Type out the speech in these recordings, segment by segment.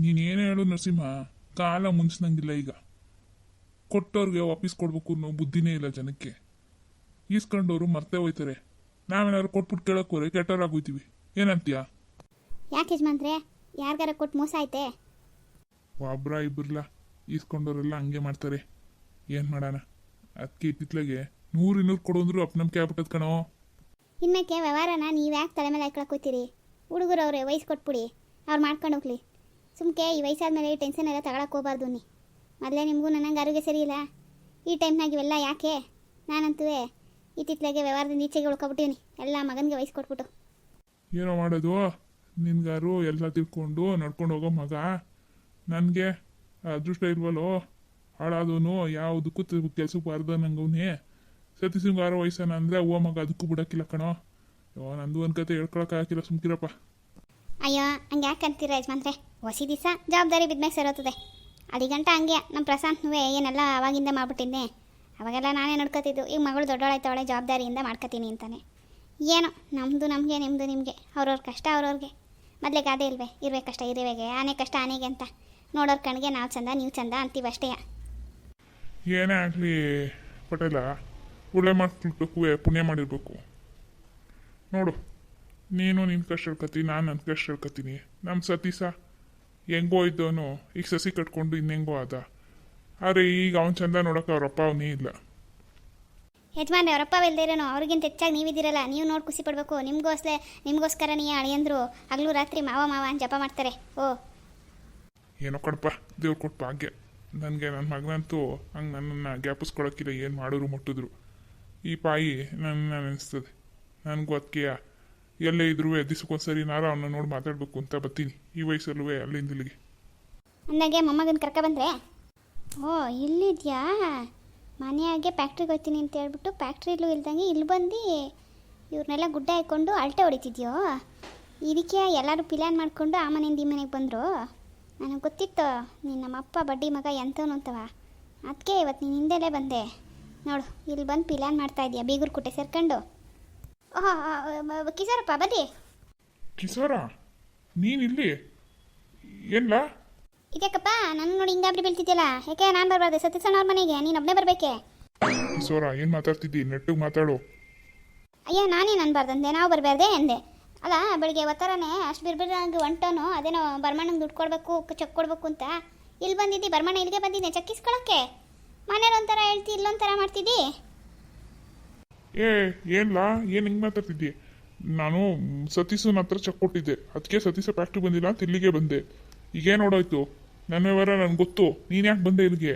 ನೀನೇನು ಹೇಳು ನರಸಿಂಹ ಕಾಲ ಮುಂಚಿನಂಗಿಲ್ಲ ಈಗ. ಕೊಟ್ಟವ್ರಿಗೆ ವಾಪಸ್ ಕೊಡ್ಬೇಕು ಅನ್ನೋ ಬುದ್ಧಿನೇ ಇಲ್ಲ ಜನಕ್ಕೆ. ಈಸ್ಕೊಂಡವ್ರು ಮರ್ತೆ ಹೋಯ್ತಾರೆ. ನಾವೇನಾದ್ರು ಕೊಟ್ಬಿಟ್ಟು ಕೇಳಕ್ ಹೋರೆ ಕೆಟ್ಟವರಾಗೋಯ್ತೀವಿ. ಏನಂತೀಯ? ಯಾಕೆ ಯಜಮಾನ್ರೆ? ಯಾರಿಗಾರ ಕೊಟ್ಟು ಮೋಸ ಐತೆ ಒಬ್ರ ಇಬ್ಬರಲ್ಲ ಈಸ್ಕೊಂಡವರೆಲ್ಲ ಹಂಗೆ ಮಾಡ್ತಾರೆ. ಏನು ಮಾಡೋಣ? ಅದಕ್ಕೆ ಇತ್ತಿತ್ಲಾಗೆ ನೂರು ಇನ್ನೂರು ಕೊಡೋಂದ್ರು ಅಪ್ನಂಬಿಕೆ ಆಗ್ಬಿಟ್ಟದ್ ಕಣೋ. ಇನ್ಮೇಕೆ ವ್ಯವಹಾರನ ನೀವು ಯಾಕೆ ತಲೆ ಮೇಲೆ ಹುಡುಗರು ಅವ್ರೆ ವಯಸ್ಸು ಕೊಟ್ಬಿಡಿ. ಅವ್ರು ಮಾಡ್ಕೊಂಡು ಹೋಗ್ಲಿ. ಸುಮ್ಕೆ ಈ ವಯಸ್ಸಾದ್ಮೇಲೆ ಈ ಟೆನ್ಷನ್ ಎಲ್ಲ ತಗೊಳಕ್ಕೆ ಹೋಗ್ಬಾರ್ದು ನೀ. ಮೊದಲೇ ನಿಮಗೂ ನನಗೆ ಆರೋಗ್ಯ ಸರಿ ಇಲ್ಲ. ಈ ಟೈಮ್ನಾಗ ಇವೆಲ್ಲ ಯಾಕೆ? ನಾನಂತೂ ಇತ್ತಿತ್ತಲಾಗೆ ವ್ಯವಹಾರದಿಂದ ಈಚೆಗೆ ಉಳ್ಕೊಬಿಟ್ಟಿವ್ನಿ. ಎಲ್ಲ ಮಗನಿಗೆ ವಯಸ್ಸು ಕೊಟ್ಬಿಟ್ಟು. ಏನೋ ಮಾಡೋದು? ನಿನ್ಗಾರು ಎಲ್ಲ ತಿಳ್ಕೊಂಡು ನಡ್ಕೊಂಡು ಹೋಗೋ ಮಗ? ನನಗೆ ಅದೃಷ್ಟ ಇಲ್ವಲ್ಲೋ? ಹಾಳಾದವನು ಯಾವುದಕ್ಕೂ ಕೆಲ್ಸಕ್ಕೆ ಬಾರ್ದ ನಂಗವನೇ ಸತೀಶಂಗಾರ ವಯಸ್ಸನ ಅಂದರೆ ಓ ಮಗ ಅದಕ್ಕೂ ಬಿಡೋಕ್ಕಿಲ್ಲ ಕಣೋ. ನಂದು ಒಂದು ಕತೆ ಹೇಳ್ಕೊಳಕ್ಕೆ ಹಾಕಿಲ್ಲ ಸುಮ್ಕಿರಪ್ಪ. ಅಯ್ಯೋ, ಹಂಗೆ ಯಾಕೆ ಅಂತೀರ ಯಜಮಾನ್ರೆ? ಹೊಸಿ ದಿವಸ ಜವಾಬ್ದಾರಿ ಬಿದ್ಮೇಲೆ ಸೇರೋತದೆ. ಅಡಿಗಂಟ ಹಂಗೆ ನಮ್ಮ ಪ್ರಶಾಂತ್ನೂ ಏನೆಲ್ಲ ಅವಾಗಿಂದ ಮಾಡ್ಬಿಟ್ಟಿದ್ದೆ ಅವಾಗೆಲ್ಲ ನಾನೇ ನೋಡ್ಕೊತಿದ್ದು, ಈಗ ಮಗಳು ದೊಡ್ಡವಳಾಯ್ತವಳೆ ಜವಾಬ್ದಾರಿಯಿಂದ ಮಾಡ್ಕೋತೀನಿ ಅಂತಾನೆ. ಏನೋ ನಮ್ಮದು ನಮಗೆ ನಿಮ್ಮದು ನಿಮಗೆ, ಅವ್ರವ್ರ ಕಷ್ಟ ಅವ್ರವ್ರಿಗೆ. ಮೊದಲೇ ಗಾದೆ ಇಲ್ವೇ? ಇರ್ಬೇಕು ಕಷ್ಟ ಇರುವೆಗೆ, ಆನೆ ಕಷ್ಟ ಆನೆಗೆ ಅಂತ. ನೋಡೋರ್ ಕಣ್ಗೆ ನಾವು ಚಂದ, ನೀವು ಚಂದ ಅಂತೀವಿ ಅಷ್ಟೇ. ಏನೇ ಆಗಲಿ, ಪಟೇಲ, ಒಳ್ಳೆ ಮಾಡ್ಕೊಳ್ಬೇಕು ಪುಣ್ಯ ಮಾಡಿರ್ಬೇಕು. ನೋಡು ನೀನು ನಿನ್ನ ಕಷ್ಟ ನಾನು ನನ್ನ ಕಷ್ಟ ಹೇಳ್ಕೊತೀನಿ ನಮ್ಮ ಸತೀಸ ಹೆಂಗೋ ಇದ್ದವನು ಈಗ ಸಸಿ ಕಟ್ಕೊಂಡು ಇನ್ನೆಂಗೋ ಆದ ಆದರೆ ಈಗ ಅವನ ಚಂದ ನೋಡೋಕೆ ಅವ್ರಪ್ಪ ಅವನೇ ಇಲ್ಲ ಯಜಮಾನ್ರೆ ಅವರಪ್ಪ ಇಲ್ದಿರೇನೋ ಅವ್ರಿಗಿಂತ ಹೆಚ್ಚಾಗಿ ನೀವಿದ್ದೀರಲ್ಲ ನೀವು ನೋಡಿ ಖುಷಿ ಪಡಬೇಕು. ನಿಮಗೋಸ್ಲೆ ನಿಮಗೋಸ್ಕರ ನೀ ಅಳಿಯಂದ್ರು ಹಗಲು ರಾತ್ರಿ ಮಾವ ಮಾವ ಅಂತ ಜಪ ಮಾಡ್ತಾರೆ. ಓ. ಏನೋ ಕಡಪ ದೇವ್ರು ಕೊಟ್ಟು ಭಾಗ್ಯ. ನನಗೆ ನನ್ನ ಮಗನಂತೂ ಹಂಗೆ ನನ್ನನ್ನು ಜ್ಞಾಪಿಸ್ಕೊಳಕ್ಕಿಲ್ಲ ಏನು ಮಾಡಿದ್ರು ಮುಟ್ಟಿದ್ರು. ಈ ಪಾಯಿ ನನ್ನ ನೆನೆಸ್ತದೆ ನನಗೂ ಅದಕ್ಕೆ ಎಲ್ಲೇ ಇದ್ರೂ ಸರಿ ನಾರ ಅವನ್ನ ನೋಡಿ ಮಾತಾಡಬೇಕು ಅಂತ ಬರ್ತೀನಿ. ಈ ವಯಸ್ಸಲ್ಲೂ ಅಲ್ಲಿಂದ ಇಲ್ಲಿಗೆ ಅಂದಾಗೆ ಮೊಮ್ಮಗನ ಕರ್ಕ ಬಂದ್ರೆ? ಓ, ಇಲ್ಲಿದ್ಯಾ? ಮನೆಯಾಗೆ ಫ್ಯಾಕ್ಟ್ರಿಗೆ ಹೋಗ್ತೀನಿ ಅಂತ ಹೇಳ್ಬಿಟ್ಟು ಫ್ಯಾಕ್ಟ್ರಿಲೂ ಇಲ್ದಂಗೆ ಇಲ್ಲಿ ಬಂದು ಇವ್ರನ್ನೆಲ್ಲ ಗುಡ್ಡ ಹಾಕ್ಕೊಂಡು ಅಲ್ಟೆ ಹೊಡಿತಿದ್ಯೋ? ಇದಕ್ಕೆ ಎಲ್ಲರೂ ಪ್ಲ್ಯಾನ್ ಮಾಡಿಕೊಂಡು ಆ ಮನೆಯಿಂದ ಈ ಮನೆಗೆ ಬಂದರು? ನನಗೆ ಗೊತ್ತಿತ್ತು, ನೀನು ನಮ್ಮಪ್ಪ ಬಡ್ಡಿ ಮಗ ಎಂಥವನು ಅಂತವ. ಅದಕ್ಕೆ ಇವತ್ತು ನೀನು ಹಿಂದೆಲೇ ಬಂದೆ. ನೋಡು, ಇಲ್ಲಿ ಬಂದು ಪ್ಲ್ಯಾನ್ ಮಾಡ್ತಾ ಇದೆಯಾ, ಬೀಗರು ಕುಟ್ಟೆ ಸೇರ್ಕೊಂಡು. ಓಹ್ ಕಿಸರಪ್ಪ ಬನ್ನಿ. ಕಿಸೋರ ನೀನಿಲ್ಲಿ? ಏನ್ಲ? ಇದಕ್ಕಪ್ಪ ನನ್ನ ನೋಡಿ ಹಿಂಗಾಬ್ರಿ ಬೀಳ್ತಿದ್ದಿಲ್ಲ ಯಾಕೆ ನಾನು ಬರಬಾರ್ದು ಸತೀಶಣ್ಣ ಅವ್ರ ಮನೆಗೆ ನೀನು ಒಬ್ಬನೇ ಬರಬೇಕೆ? ಕಿಸೋರ ಏನು ಮಾತಾಡ್ತಿದ್ದಿ? ನೆಟ್ಟಿಗೆ ಮಾತಾಡು. ಅಯ್ಯ ನಾನೇನು ಅನ್ಬಾರ್ದಂದೆ ನಾವು ಬರಬಾರ್ದೆ ಅಂದೆ. ಅಲ್ಲ ಬೆಳಿಗ್ಗೆ ಒತ್ತರನೇ ಅಷ್ಟು ಬಿರ್ಬಿರಂಗೆ ಹೊಂಟೋನು ಅದೇನೋ ಬರ್ಮಣ್ಣಂಗೆ ದುಡ್ಡು ಕೊಡಬೇಕು ಚೆಕ್ ಕೊಡಬೇಕು ಅಂತ. ಇಲ್ಲಿ ಬಂದಿದ್ದಿ ಬರ್ಮಣ್ಣ ಇಲ್ಲಿಗೆ ಬಂದಿದ್ದೆ ಚೆಕ್ ಇಸ್ಕೊಳಕ್ಕೆ ಮನೇಲಿ ಒಂಥರ ಹೇಳ್ತಿ ಇಲ್ಲೊಂಥರ ಮಾಡ್ತಿದ್ದಿ? ಏ ಏನ್ಲ? ಏನು ಹಿಂಗೆ ಮಾತಾಡ್ತಿದ್ದೆ? ನಾನು ಸತೀಶನ ಹತ್ರ ಚೆಕ್ ಕೊಟ್ಟಿದ್ದೆ. ಅದಕ್ಕೆ ಸತೀಶ ಫ್ಯಾಕ್ಟ್ರಿ ಬಂದಿಲ್ಲ ಅಂತ ಇಲ್ಲಿಗೆ ಬಂದೆ. ಈಗೇನು ನೋಡೋಯ್ತು ನನ್ನ ವ್ಯವಹಾರ ನನಗೆ ಗೊತ್ತು. ನೀನು ಯಾಕೆ ಬಂದೆ ಇಲ್ಲಿಗೆ?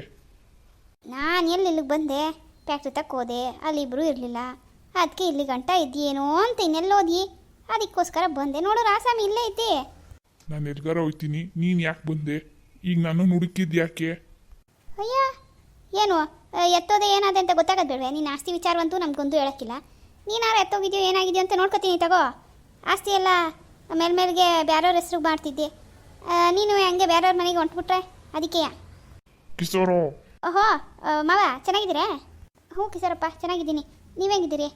ನಾನು ಎಲ್ಲಿ ಇಲ್ಲಿಗೆ ಬಂದೆ? ಫ್ಯಾಕ್ಟ್ರಿ ತಕ್ಕ ಹೋದೆ. ಅಲ್ಲಿ ಇಬ್ರು ಇರಲಿಲ್ಲ. ಅದಕ್ಕೆ ಇಲ್ಲಿ ಗಂಟ ಇದೆಯೇನೋ ಅಂತ ಇನ್ನೆಲ್ಲೋದಿ ಅದಕ್ಕೋಸ್ಕರ ಬಂದೆ. ನೋಡು ರಾಸಾಮಿ ಇಲ್ಲೇ ಇದ್ದೆ ನಾನು ಎಲ್ಗಾರ ಹೋಗ್ತೀನಿ ನೀನು ಯಾಕೆ ಬಂದೆ? ಈಗ ನಾನು ಹುಡುಕಿದ್ದು ಯಾಕೆ? ಅಯ್ಯ ಏನು? ಎತ್ತೋದೆ ಏನಾದೆ ಅಂತ ಗೊತ್ತಾಗದ್ ಬೇಡವೆ. ನೀನು ಆಸ್ತಿ ವಿಚಾರವಂತೂ ನಮಗೊಂದು ಹೇಳೋಕ್ಕಿಲ್ಲ. ನೀನಾರು ಎತ್ತೋಗಿದ್ಯೋ ಏನಾಗಿದೆಯೋ ಅಂತ ನೋಡ್ಕೊತೀನಿ ತಗೋ. ಆಸ್ತಿ ಎಲ್ಲ ಮೇಲ್ಮೇಲ್ಗೆ ಬೇರೆಯವ್ರ ಹೆಸ್ರಿಗೆ ಮಾಡ್ತಿದ್ದೆ. ನೀನು ಹಂಗೆ ಬೇರೆಯವ್ರ ಮನೆಗೆ ಹೊಂಟ್ಬಿಟ್ರೆ ಅದಕ್ಕೆ. ಕಿಸೋರೋ ಓಹೋ ಮಾವ ಚೆನ್ನಾಗಿದ್ದೀರಾ? ಹ್ಞೂ ಕಿಸರಪ್ಪ ಚೆನ್ನಾಗಿದ್ದೀನಿ. ನೀವೇಗಿದ್ದೀರಿ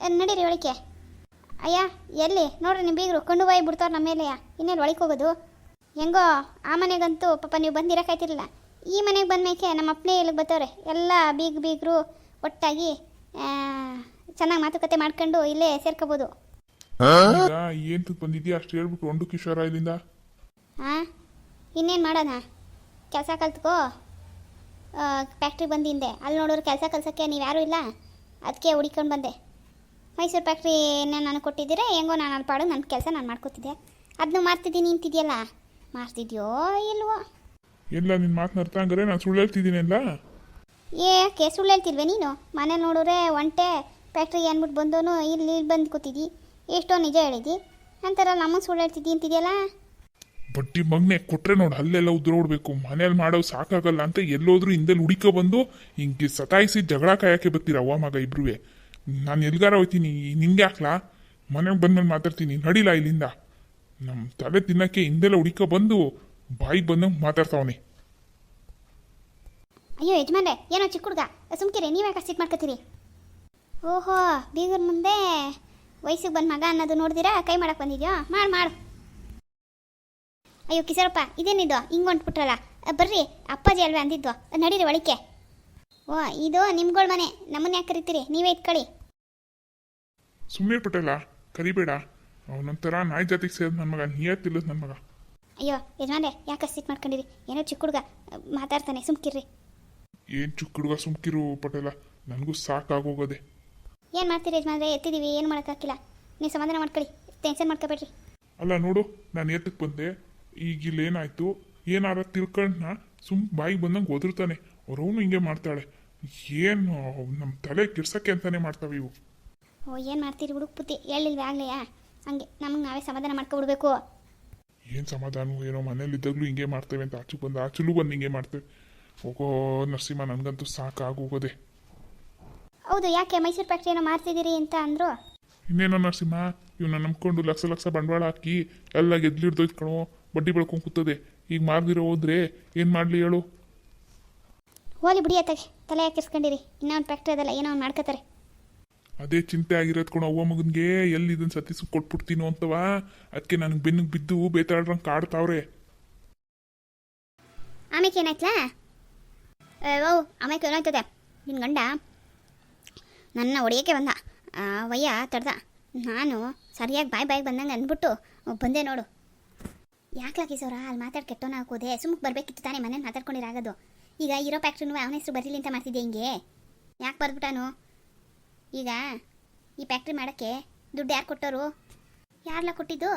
ಹೆಂಗಿದ್ದೀರಿ? ನಡೀರಿ ಒಳಕ್ಕೆ. ಅಯ್ಯ ಎಲ್ಲಿ? ನೋಡ್ರಿ ನಿಮ್ಮ ಬೀಗರು ಕಣ್ಣು ಬಾಯಿ ಬಿಡ್ತಾವ್ರು ನಮ್ಮ ಮೇಲೆ ಇನ್ನೇನು ಒಳಗೆ ಹೋಗೋದು? ಹೆಂಗೋ ಆ ಮನೆಗಂತೂ ಪಾಪ ನೀವು ಬಂದಿರೋಕ್ಕಾಯ್ತಿರಲಿಲ್ಲ ಈ ಮನೆಗೆ ಬಂದ್ಮೇಕೆ ನಮ್ಮ ಅಪ್ಪನೇ ಇಲ್ಲಿಗೆ ಬರ್ತವ್ರೆ ಎಲ್ಲ ಬೀಗ ಬೀಗರು ಒಟ್ಟಾಗಿ ಚೆನ್ನಾಗಿ ಮಾತುಕತೆ ಮಾಡ್ಕೊಂಡು ಇಲ್ಲೇ ಸೇರ್ಕೋಬೋದು. ಏನು ಬಂದಿದ್ಯಾ? ಅಷ್ಟು ಹೇಳ್ಬಿಟ್ಟು ಒಂದು ಕಿಶೋರ ಇಲ್ಲಿಂದ. ಹಾಂ ಇನ್ನೇನು ಮಾಡೋಣ? ಕೆಲಸ ಕಲ್ತ್ಕೋ. ಫ್ಯಾಕ್ಟ್ರಿ ಬಂದಿಂದೆ ಅಲ್ಲಿ ನೋಡೋರು ಕೆಲಸ ಕಲ್ಸೋಕ್ಕೆ ನೀವು ಯಾರೂ ಇಲ್ಲ? ಅದಕ್ಕೆ ಹುಡಿಕೊಂಡು ಬಂದೆ. ಮೈಸೂರು ಫ್ಯಾಕ್ಟ್ರಿನ ನಾನು ಕೊಟ್ಟಿದ್ದೀರಾ? ಹೆಂಗೋ ನಾನು ಅಲ್ಲಿ ಪಾಡು ನನ್ನ ಕೆಲಸ ನಾನು ಮಾಡ್ಕೊತಿದ್ದೆ. ಅದನ್ನು ಮಾಡ್ತಿದ್ದೀನಿ ಅಂತಿದೆಯಲ್ಲ? ಮಾಡ್ತಿದ್ಯೋ ಇಲ್ವೋ? ಎಲ್ಲ ನಿನ್ನ ಮಾತನ್ನ ಹಂಗಾರೆ ನಾನು ಸುಳ್ಳು ಹೇಳ್ತಿದ್ದೀನಿ ಏ ಏಕೆ ಸುಳ್ಳು ಹೇಳ್ತಿಲ್ವೇ ನೀನು? ಮನೆ ನೋಡಿದ್ರೆ ಒಂಟೆ ಫ್ಯಾಕ್ಟ್ರಿ ಅಂದ್ಬಿಟ್ಟು ಬಂದೋನು ಇಲ್ಲಿ ಇಲ್ಲಿ ಬಂದು ಕೂತಿದ್ದಿ ಎಷ್ಟೋ ನಿಜ ಹೇಳಿದ್ದಿ ಅಂತಾರಲ್ಲ ನಮ್ಮ ಸುಳ್ಳು ಹೇಳ್ತಿದ್ದಿ ಅಂತಿದೆಯಲ್ಲ? ಬಟ್ಟಿ ಮಗ್ನೆ ಕೊಟ್ರೆ ನೋಡು ಅಲ್ಲೆಲ್ಲ ಉದ್ರೋಡ್ಬೇಕು ಮನೇಲಿ ಮಾಡೋ ಸಾಕಾಗಲ್ಲ ಅಂತ ಎಲ್ಲೋದ್ರೂ ಹಿಂದೆ ಹುಡಿಕ ಬಂದು ಹಿಂಗೆ ಸತಾಯಿಸಿ ಜಗಳ ಕಾಯಕ್ಕೆ ಬರ್ತೀರ ಅವ್ವ ಮಗ ಇಬ್ರುವೆ? ನಾನು ಎಲ್ಗಾರ ಹೋಯ್ತೀನಿ ನಿಂಗೆ ಹಾಕ್ಲಾ ಮನೆಗೆ ಬಂದ್ಮೇಲೆ ಮಾತಾಡ್ತೀನಿ ನಡಿಲ್ಲ ಇಲ್ಲಿಂದ? ನಮ್ಮ ತಲೆ ತಿನ್ನಕ್ಕೆ ಹಿಂದೆಲ್ಲ ಹುಡಿಕ ಬಂದು ಬಾಯಿಗೆ ಬಂದಂಗೆ ಮಾತಾಡ್ತಾವನೆ ಅಯ್ಯೋ ಯಜಮಾನ್ರೆ ಏನೋ ಚಿಕ್ಕ ಹುಡುಗ. ಸುಮ್ಕಿರಿ ನೀವೇ ಕಸಿಟ್ ಮಾಡ್ಕೋತೀರಿ? ಓಹೋ ಬೀಗರ ಮುಂದೆ ವಯಸ್ಸಿಗೆ ಬಂದ ಮಗ ಅನ್ನೋದು ನೋಡಿದಿರಾ? ಕೈ ಮಾಡಕ್ ಬಂದಿದ್ಯೋ? ಮಾಡು ಮಾಡು. ಅಯ್ಯೋ ಕಿಸರಪ್ಪ ಇದೇನಿದ್ದು ಹಿಂಗೆ ಹೊಂಟ್ಬಿಟ್ರಲ್ಲ. ಬರ್ರಿ ಅಪ್ಪಾಜಿ ಅಲ್ವೇ ಅಂದಿದ್ದು. ನಡೀರಿ ಒಳಿಕೆ ಓ ಇದು ನಿಮ್ಗಳ ಮನೆ. ನಮ್ಮನ್ನ ಯಾಕೆ ಕರಿತೀರಿ? ನೀವೇ ಇಟ್ಕೊಳ್ಳಿ ಸುಮ್ಮನೆ ಪಟೇಲ ಕರಿಬೇಡ. ಅವನೊಂಥರ ನಾಯಿ ಜಾತಿಗೆ ಸೇರಿದ ನನ್ನ ಮಗ ನಿಯತ್ತಿಲ್ಲದ ನನ್ನ ಮಗ. ಅಯ್ಯೋ ಯಜಮಾನ್ರೆ ಯಾಕೆ ಸಿಟ್ ಮಾಡ್ಕೊಂಡಿರಿ? ಏನೋ ಚಿಕ್ಕ ಹುಡುಗ ಮಾತಾಡ್ತಾನೆ ಸುಮ್ಕಿರ್ರಿ. ಏನು ಚಿಕ್ಕ ಹುಡುಗ ಸುಮ್ಕಿರು ಪಟೇಲ? ನನಗೂ ಸಾಕಾಗೋಗದೆ. ಏನು ಮಾಡ್ತೀರಿ ಯಜಮಾನ್ರೆ? ಎತ್ತಿದೀವಿ ಏನು ಮಾಡೋಕ್ಕಾಗಿಲ್ಲ ನೀವು ಸಮಾಧಾನ ಮಾಡ್ಕೊಳ್ಳಿ ಟೆನ್ಷನ್ ಮಾಡ್ಕೋಬೇಡ್ರಿ. ಅಲ್ಲ ನೋಡು ನಾನು ಎತ್ತಕ್ಕೆ ಬಂದೆ. ಈಗ ಇಲ್ಲಿ ಏನಾಯ್ತು? ಏನಾರ ತಿಳ್ಕೊಂಡ್ನ ಸುಮ್ ಬಾಯಿಗೆ ಬಂದಂಗೆ ಓದಿರ್ತಾನೆ ಅವ್ರವನು ಹಿಂಗೆ ಮಾಡ್ತಾಳೆ. ಏನು ನಮ್ಮ ತಲೆ ಕಿರ್ಸಕ್ಕೆ ಅಂತಾನೆ ಮಾಡ್ತಾವೆ ಇವು. ಓ ಏನು ಮಾಡ್ತೀರಿ ಹುಡುಕ್ ಪುತ್ತಿ? ಹೇಳಿಲ್ವೇ ಆಗ್ಲೆಯಾ? ಹಂಗೆ ನಮಗೆ ನಾವೇ ಸಮಾಧಾನ ಮಾಡ್ಕೊಬಿಡ್ಬೇಕು. ಏನು ಸಮಾಧಾನ ಏನೋ ಮನೇಲಿದ್ದಾಗಲೂ ಹಿಂಗೆ ಮಾಡ್ತೇವೆ ಅಂತ. ಆಚೆ ಬಂದು ಆಚಲೂ ಬಂದು ಹಿಂಗೆ ಮಾಡ್ತೇವೆ. ಹೋಗೋ ನರಸಿಂಹ ನನಗಂತೂ ಸಾಕಾಗೋಗೋದೆ ಹೌದು ಯಾಕೆ ಮೈಸೂರು ಫ್ಯಾಕ್ಟ್ರಿ ಏನೋ ಮಾಡ್ತಿದ್ದೀರಿ ಅಂತ ಅಂದರು? ಇನ್ನೇನೋ ನರಸಿಂಹ ಇವನ್ನ ನಂಬ್ಕೊಂಡು ಲಕ್ಷ ಲಕ್ಷ ಬಂಡವಾಳ ಹಾಕಿ ಎಲ್ಲ ಗೆದ್ಲಿಡ್ದೋಯ್ತು ಕಣೋ ಬಡ್ಡಿ ಬೆಳ್ಕೊಂಡು ಕೂತದೆ. ಈಗ ಮಾರ್ದಿರೋ ಹೋದ್ರೆ ಏನು ಮಾಡಲಿ ಹೇಳು. ಹೋಲಿ ಬಿಡಿ ಅತ್ತಾಗೆ ತಲೆ ಹಾಕಿಸ್ಕೊಂಡಿರಿ. ಇನ್ನೊಂದು ಫ್ಯಾಕ್ಟ್ರಿ ಅದಲ್ಲ ಏನೋ ಒಂದು ಮಾಡ್ಕೋತಾರೆ ಅದೇ ಚಿಂತೆ ಆಗಿರೋದ್ಕೊಂಡು ಅವ್ವ ಮಗನ್ಗೆ, ಎಲ್ಲಿ ಇದನ್ನ ಸತೀಸ್ ಕೊಟ್ಬಿಡ್ತೀನೋ ಅಂತವಾ ಅದಕ್ಕೆ ನನಗೆ ಬೆನ್ನಿಗೆ ಬಿದ್ದು ಬೇತಾಡ್ರಂಗೆ ಕಾಡ್ತಾವ್ರೆ. ಆಮೇಲೆ ಏನಾಯ್ತಲ್ಲ ಓ ಆಮೇಲೆ ಏನಾಯ್ತದೆ? ನಿನ್ನ ಗಂಡ ನನ್ನ ಹೊಡೆಯೋಕ್ಕೆ ಬಂದ. ವಯ್ಯ, ತಡ್ದ. ನಾನು ಸರಿಯಾಗಿ ಬಾಯ್ ಬಾಯಿಗೆ ಬಂದಂಗೆ ಅಂದ್ಬಿಟ್ಟು ಬಂದೆ ನೋಡು. ಯಾಕೆ ಕಿಸೋರ ಅಲ್ಲಿ ಮಾತಾಡ್ ಕೆಟ್ಟೋನ ಹಾಕೋದೆ? ಸುಮ್ಮನೆ ಬರಬೇಕಿತ್ತು ತಾನೇ ಮನೇಲಿ ಮಾತಾಡ್ಕೊಂಡಿರಾಗೋದು. ಈಗ ಇರೋ ಫ್ಯಾಕ್ಟ್ರಿನೂ ಅವನ ಹೆಸರು ಬರೀಲಿ ಅಂತ ಮಾಡ್ತಿದ್ದೆ ಹಿಂಗೆ? ಯಾಕೆ ಬರ್ಬಿಟ್ಟಾನು ಈಗ ಈ ಫ್ಯಾಕ್ಟ್ರಿ ಮಾಡೋಕ್ಕೆ ದುಡ್ಡು ಯಾರು ಕೊಟ್ಟೋರು? ಯಾರಲ್ಲ ಕೊಟ್ಟಿದ್ದು?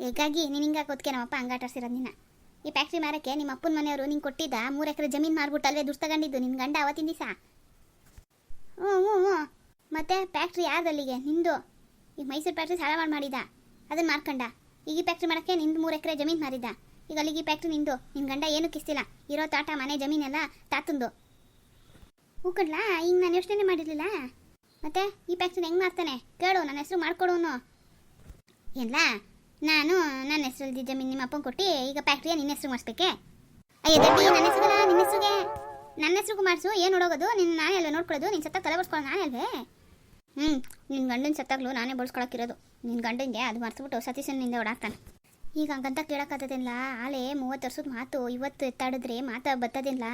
ಹೀಗಾಗಿ ನೀನು ಹಿಂಗಾಗಿ ಹೊತ್ಕೆ ನಮ್ಮಪ್ಪ ಹಂಗಾಟಾಡ್ಸಿರೋದು ನಿನ್ನ. ಈ ಫ್ಯಾಕ್ಟ್ರಿ ಮಾರಕ್ಕೆ ನಿಮ್ಮ ಅಪ್ಪನ ಮನೆಯವರು ನಿಂಗೆ ಕೊಟ್ಟಿದ್ದ ಮೂರು ಎಕರೆ ಜಮೀನು ಮಾರ್ಬಿಟ್ಟು ಅಲ್ವೇ ದುಡ್ಡು ತಗೊಂಡಿದ್ದು ನಿನ್ನ ಗಂಡ ಅವತ್ತಿನ ದಿವಸ? ಹ್ಞೂ ಹ್ಞೂ ಹ್ಞೂ. ಮತ್ತೆ ಫ್ಯಾಕ್ಟ್ರಿ ಯಾರ್ದಲ್ಲಿಗೆ? ನಿಂದು. ಈಗ ಮೈಸೂರು ಫ್ಯಾಕ್ಟ್ರಿ ಸಾಲ ಮಾಡಿ ಮಾಡಿದ. ಅದನ್ನ ಮಾರ್ಕೊಂಡ. ಈಗ ಈ ಫ್ಯಾಕ್ಟ್ರಿ ಮಾಡೋಕ್ಕೆ ನಿಂದು ಮೂರು ಎಕರೆ ಜಮೀನು ಮಾರಿದ್ದ. ಈಗ ಅಲ್ಲಿಗೆ ಈ ಫ್ಯಾಕ್ಟ್ರಿ ನಿಂದು. ನಿನ್ನ ಗಂಡ ಏನು ಕಿಸ್ತಿಲ್ಲ. ಇರೋ ತಾಟ, ಮನೆ, ಜಮೀನೆಲ್ಲ ತಾತಂದು. ಹೂಕಡ್ಲಾ ಈಗ ನಾನು ಯೋಚನೆ ಮಾಡಿರಲಿಲ್ಲ. ಮತ್ತೆ ಈ ಫ್ಯಾಕ್ಟ್ರಿನ ಹೆಂಗೆ ಮಾಡ್ತಾನೆ? ಕೇಳು, ನನ್ನ ಹೆಸರು ಮಾಡ್ಕೊಡೋನು. ಎಲ್ಲ ನಾನು ನನ್ನ ಹೆಸರಲ್ಲಿ ಜಮೀನು ನಿಮ್ಮ ಅಪ್ಪನ ಕೊಟ್ಟು ಈಗ ಫ್ಯಾಕ್ಟ್ರಿಯ ನಿನ್ನ ಹೆಸರು ಮಾಡಿಸ್ಬೇಕೆ? ಅಯ್ಯ, ದಡ್ಡಿ, ನನ್ನ ಹೆಸರಲ್ಲ ನಿನ್ನ ಹೆಸರಿಗೆ? ನನ್ನ ಹೆಸರಿಗೂ ಮಾಡಿಸು, ಏನು ನೋಡೋದು ನಿನ್ನ ನಾನೇ ಅಲ್ವೇ ನೋಡ್ಕೊಳ್ಳೋದು? ನಿನ್ನ ಸತ್ತಾಗ ತಲೆ ಬಡ್ಸ್ಕೊಳ್ಳೋ ನಾನೇ ಅಲ್ವೇ? ಹ್ಞೂ ನಿನ್ನ ಗಂಡನ ಸತ್ತಾಗ್ಲೂ ನಾನೇ ಬಡ್ಸ್ಕೊಳಕ್ಕಿರೋದು. ನಿನ್ನ ಗಂಡನಿಗೆ ಅದು ಮರ್ಸ್ಬಿಟ್ಟು ಸತೀಶನಿಂದ ಓಡಾಡ್ತಾನೆ. ಈಗ ಹಂಗಂತ ಕೇಳೋಕ್ಕಾಗದಿಲ್ಲ ಆಲೆ ಮೂವತ್ತು ವರ್ಷದ ಮಾತು, ಇವತ್ತು ಎತ್ತಾಡಿದ್ರೆ ಮಾತಾ ಬರ್ತದಿಲ್ಲ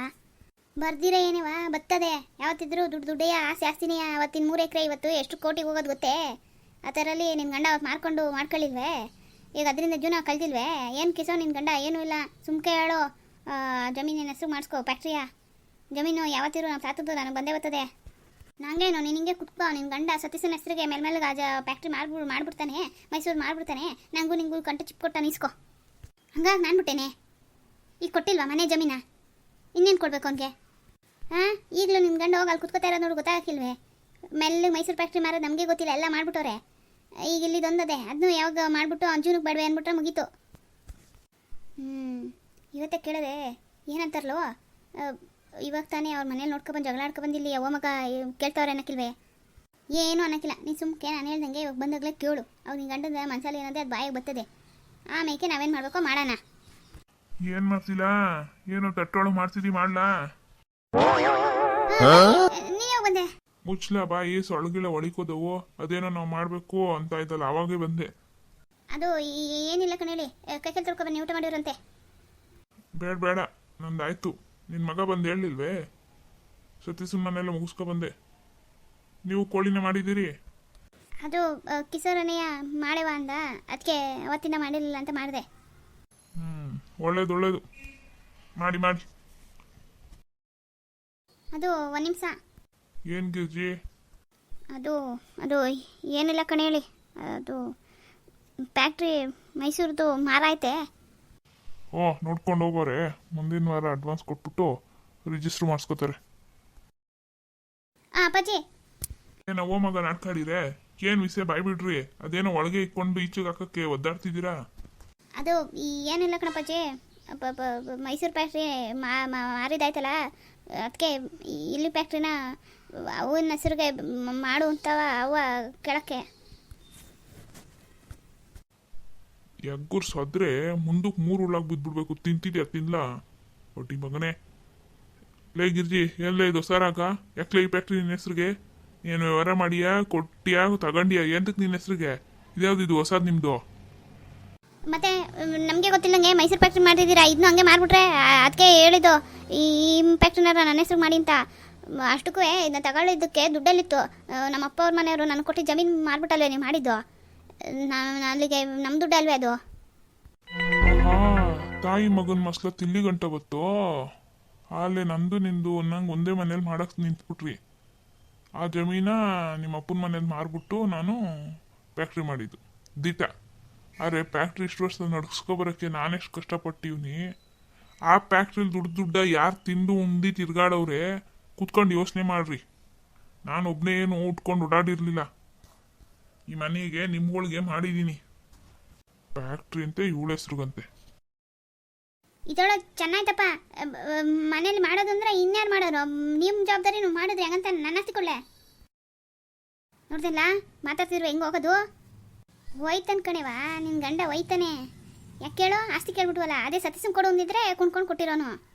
ಬರ್ದಿರ ಏನೇವ? ಬರ್ತದೆ ಯಾವತ್ತಿದ್ರು ದುಡ್ಡು ದುಡ್ಡೆಯ ಆಸೆ ಆಸ್ತಿನೇ ಅವತ್ತಿನ ಮೂರು ಎಕರೆ ಇವತ್ತು ಎಷ್ಟು ಕೋಟಿಗೆ ಹೋಗೋದು ಗೊತ್ತೇ? ಆ ಥರಲ್ಲಿ ನಿಮ್ಮ ಗಂಡ ಅವತ್ತು ಮಾರ್ಕೊಂಡು ಮಾಡ್ಕೊಳ್ಳಿಲ್ವೇ ಈಗ ಅದರಿಂದ ಜೀವನ ಕಳ್ದಿಲ್ವೇ? ಏನು ಕಿಸೋ ನಿನ್ನ ಗಂಡ? ಏನೂ ಇಲ್ಲ. ಸುಮ್ಕೆ ಹೇಳೋ ಜಮೀನಿನ ಹೆಸರು ಮಾಡಿಸ್ಕೋ, ಫ್ಯಾಕ್ಟ್ರಿಯ. ಜಮೀನು ಯಾವತ್ತಿರು ನಾವು ಸಾತದ್ದು ನನಗೆ ಬಂದೇ ಬರ್ತದೆ. ನಂಗೇನು, ನೀನು ಹಿಂಗೆ ಕುತ್ಕೋ. ನಿನ್ನ ಗಂಡ ಸತೀಸನ ಹೆಸರಿಗೆ ಮೇಲ್ಮೇಲೆ ಗಾಜ ಫ್ಯಾಕ್ಟ್ರಿ ಮಾಡ್ಬಿ ಮಾಡ್ಬಿಡ್ತಾನೆ, ಮೈಸೂರು ಮಾಡ್ಬಿಡ್ತಾನೆ. ನಂಗೂ ನಿಂಗೂ ಕಂಟು ಚಿಪ್ ಕೊಟ್ಟ ನೀಸ್ಕೋ. ಹಂಗಾಗಿ ನಾನು ಬಿಟ್ಟೇನೆ. ಈಗ ಕೊಟ್ಟಿಲ್ವಾ ಮನೆ ಜಮೀನ? ಇನ್ನೇನು ಕೊಡ್ಬೇಕು ಅವನಿಗೆ? ಹಾಂ? ಈಗಲೂ ನಿನ್ನ ಗಂಡ ಹೋಗಿ ಅಲ್ಲಿ ಕುತ್ಕೋತಾ ಇರೋದು ನೋಡಿ ಗೊತ್ತಾಗಿಲ್ವೇ ಮೆಲ್ಲ ಮೈಸೂರು ಫ್ಯಾಕ್ಟ್ರಿ ಮಾರೋದು ನಮಗೆ ಗೊತ್ತಿಲ್ಲ ಎಲ್ಲ ಮಾಡಿಬಿಟ್ಟವ್ರೆ. ಈಗ ಇಲ್ಲಿದೊಂದದೆ ಅದನ್ನು ಯಾವಾಗ ಮಾಡಿಬಿಟ್ಟು ಅವ್ನು ಜೀವನಕ್ಕೆ ಬೇಡವೆ ಅಂದ್ಬಿಟ್ರೆ ಮುಗೀತು. ಹ್ಞೂ ಇವತ್ತೇ ಕೇಳಿದೆ ಏನಂತಾರಲ್ಲೋ ಆ, ಇವಾಗ ತಾನೇ ಅವ್ರ ಮನೇಲಿ ನೋಡ್ಕೊಬಂದು ಜಗಳ ಆಡ್ಕೊಬಂದಿಲ್ಲಿ ಯಾವ ಮಗ ಕೇಳ್ತಾವ್ರೆ ಅನ್ನಕ್ಕಿಲ್ವೇ? ಏನೂ ಅನ್ನಕ್ಕಿಲ್ಲ ನೀನು ಸುಮ್ಕೆ ನಾನು ಹೇಳ್ದಂಗೆ ಇವಾಗ ಬಂದಾಗಲೇ ಕೇಳು. ಅವ್ನಿಗೆ ಗಂಡದ ಮನಸಲ್ಲಿ ಏನಂದ್ರೆ ಅದು ಬಾಯಿಗೆ ಬರ್ತದೆ. ಆಮೇಲೆ ನಾವೇನು ಮಾಡಬೇಕೋ ಮಾಡೋಣ. ಏನು ಮಾಡ್ತಿಲ್ಲ? ಏನು ತಟ್ಟೊಳಗೆ ಮಾಡ್ಸಿದಿ ಮಾಡ್ಲಾ? ಮುಚ್ಚಲ ಬಂದೆ? ಮುಚ್ಲ ಬಾಯಿ ಸೊಳಗಿಳ ಒಳಿಕೋದವು. ಅದೇನೋ ನಾವು ಮಾಡಬೇಕು ಅಂತ ಆಯ್ತಲ್ಲ ಅವಾಗೇ ಬಂದೆ. ಅದು ಈ- ಏನಿಲ್ಲ ಕಣೇಳಿ ಕೈ ಕೈ ತೊಳ್ಕೊ ಬನ್ನಿ ಊಟ ಮಾಡಿರಂತೆ ಬೇಡ ಬೇಡ. ನಂದಾಯ್ತು. ನಿನ್ನ ಮಗ ಬಂದು ಹೇಳಿಲ್ವೇ ಸತಿ ಸುಮ್ಮನೆಲ್ಲ ಮುಗಿಸ್ಕೊ ಬಂದೆ. ನೀವು ಕೋಳಿನ ಮಾಡಿದ್ದೀರಿ? ಅದು ಕಿಸೋರನೆಯ ಮಾಡೇವಾ ಅಂದ. ಅದಕ್ಕೆ ಅವತ್ತಿಂದ ಮಾಡಿರಲಿಲ್ಲ ಅಂತ ಮಾಡಿದೆ. ಒಳ್ಳೇದು ಒಳ್ಳೇದು. ಮಾಡಿ ಮಾಡಿ. ಅದು ಒಂದು ನಿಮಿಷ. ಏನು ಗಿರ್ಜಿ? ಅದು ಅದು ಏನಿಲ್ಲ ಕಣೇಳಿ ಅದು ಫ್ಯಾಕ್ಟ್ರಿ ಮೈಸೂರದು ಮಾರಾಯ್ತೆ ಓ ನೋಡ್ಕೊಂಡು ಹೋಗೋರೆ. ಮುಂದಿನ ವಾರ ಅಡ್ವಾನ್ಸ್ ಕೊಟ್ಬಿಟ್ಟು ರಿಜಿಸ್ಟರ್ ಮಾಡಿಸ್ಕೋತಾರೆ. ಹಾಂ ಅಪ್ಪಾಜಿ. ಏನೋ ಓ ಮಗ ನಾಟ್ಕಾಡಿದ್ರೆ ಏನು ವಿಷಯ? ಬಾಯ್ಬಿಡ್ರಿ. ಅದೇನೋ ಒಳಗೆ ಇಟ್ಕೊಂಡು ಈಚೆಗೆ ಹಾಕಕ್ಕೆ ಒದ್ದಾಡ್ತಿದ್ದೀರಾ? ಅದು ಏನಿಲ್ಲ ಕಣಪ್ಪಾಜಿ ಮೈಸೂರು ಫ್ಯಾಕ್ಟ್ರಿ ಮಾರಿದಾಯ್ತಲ್ಲ. ಅದಕ್ಕೆ ಇಲ್ಲಿ ಫ್ಯಾಕ್ಟ್ರಿನ ಅವನ ಹೆಸರಿಗೆ ಮಾಡುವಂಥವ ಅವ ಕೇಳಕ್ಕೆ. ಎಗ್ಗುರ್ ಸದ್ರೆ ಮುಂದಕ್ಕೆ ಮೂರು ಉಳ್ಳಾಗ ಬಿದ್ಬಿಡ್ಬೇಕು. ತಿಂತಿದ್ಯಾ ತಿನ್ಲ? ಒಟ್ಟಿ ಮಗನೇ. ಲೇ ಗಿರ್ಜಿ ಎಲ್ಲ ಇದು ಸರಾಗ ಯಾಕೆ ಈ ಫ್ಯಾಕ್ಟ್ರಿ ನಿನ್ನ ಹೆಸ್ರಿಗೆ? ಏನು ವ್ಯವಹಾರ ಮಾಡಿಯಾ? ಕೊಟ್ಟಿಯಾ? ತಗೊಂಡಿಯಾ? ಎಂತಕ್ಕೆ ನಿನ್ನ ಹೆಸ್ರಿಗೆ? ಇದ್ಯಾವ್ದು ಇದು ಹೊಸದು ನಿಮ್ದು? ಮತ್ತೆ ನಮಗೆ ಗೊತ್ತಿಲ್ಲಂಗೆ ಮೈಸೂರು ಫ್ಯಾಕ್ಟ್ರಿ ಮಾಡಿದ್ದೀರಾ? ಇದನ್ನು ಹಂಗೆ ಮಾರ್ಬಿಟ್ರೆ ಅದಕ್ಕೆ ಹೇಳಿದ್ದು, ಈ ಫ್ಯಾಕ್ಟ್ರಿನಾರ ನನ್ನ ಹೆಸ್ರು ಮಾಡಿ ಅಂತ. ಅಷ್ಟಕ್ಕೂ ಇದನ್ನ ತಗೊಳ್ಳಿದ್ದಕ್ಕೆ ದುಡ್ಡಲ್ಲಿತ್ತು. ನಮ್ಮ ಅಪ್ಪ ಅವ್ರ ಮನೆಯವರು ನಾನು ಕೊಟ್ಟು ಜಮೀನು ಮಾರ್ಬಿಟ್ಟಲ್ವೇ ನೀವು ಮಾಡಿದ್ದು? ನಾನು ಅಲ್ಲಿಗೆ ನಮ್ಮ ದುಡ್ಡು ಅಲ್ವೇ ಅದು? ತಾಯಿ ಮಗನ ಮಸ್ಲ ತಿಲ್ಲಿ ಗಂಟ ಬತ್ತು ಅಲ್ಲೇ ನಂದು ನಿಂದು ನಂಗೆ ಒಂದೇ ಮನೇಲಿ ಮಾಡಕ್ ನಿಂತ್ಬಿಟ್ರಿ ಆ ಜಮೀನ ನಿಮ್ಮ ಅಪ್ಪನ ಮನೇಲಿ ಮಾರ್ಬಿಟ್ಟು ನಾನು ಫ್ಯಾಕ್ಟ್ರಿ ಮಾಡಿದ್ದು. ದಿಟ. ಆದರೆ ಫ್ಯಾಕ್ಟ್ರಿ ಇಷ್ಟು ವರ್ಷದ ನಡ್ಸ್ಕೊಬರೋಕ್ಕೆ ನಾನೆಷ್ಟು ಕಷ್ಟಪಟ್ಟಿವ್ನಿ. ಆ ಫ್ಯಾಕ್ಟ್ರಿಲಿ ದುಡ್ಡು ದುಡ್ಡ ಯಾರು ತಿಂದು ಉಂಡಿ ತಿರ್ಗಾಡವ್ರೆ, ಕೂತ್ಕೊಂಡು ಯೋಚನೆ ಮಾಡ್ರಿ. ನಾನು ಒಬ್ಬನೇ ಏನು ಉಟ್ಕೊಂಡು ಓಡಾಡಿರಲಿಲ್ಲ. ಈ ಮನೆಗೆ ನಿಮ್ಗಳಿಗೆ ಮಾಡಿದ್ದೀನಿ ಫ್ಯಾಕ್ಟ್ರಿ ಅಂತ ಇವಳ ಹೆಸ್ರಿಗಂತೆ. ಇದೊಳಗೆ ಚೆನ್ನಾಯ್ತಪ್ಪ. ಮನೇಲಿ ಮಾಡೋದಂದ್ರೆ ಇನ್ಯಾರು ಮಾಡೋರು? ನಿಮ್ಮ ಜವಾಬ್ದಾರಿ ನೀವು ಮಾಡಿದ್ರೆ ಹಂಗಂತ ನನ್ನ ಹತ್ತಿಕೊಳ್ಳೆ ನೋಡ್ದಿಲ್ಲ ಮಾತಾಡ್ತಿದ್ರು ಹೆಂಗೆ ಹೋಗೋದು? ಹೋಯ್ತನ್ ಕಣೆವಾ ನಿನ್ ಗಂಡ ಹೋಯ್ತಾನೆ ಯಾಕೆ ಕೇಳೋ? ಆಸ್ತಿ ಕೇಳ್ಬಿಟ್ವಲ್ಲ, ಅದೇ ಸತೀಸಂ ಕೊಡು ಅಂದಿದ್ರೆ ಕುಣ್ಕೊಂಡು ಕೊಟ್ಟಿರೋನು.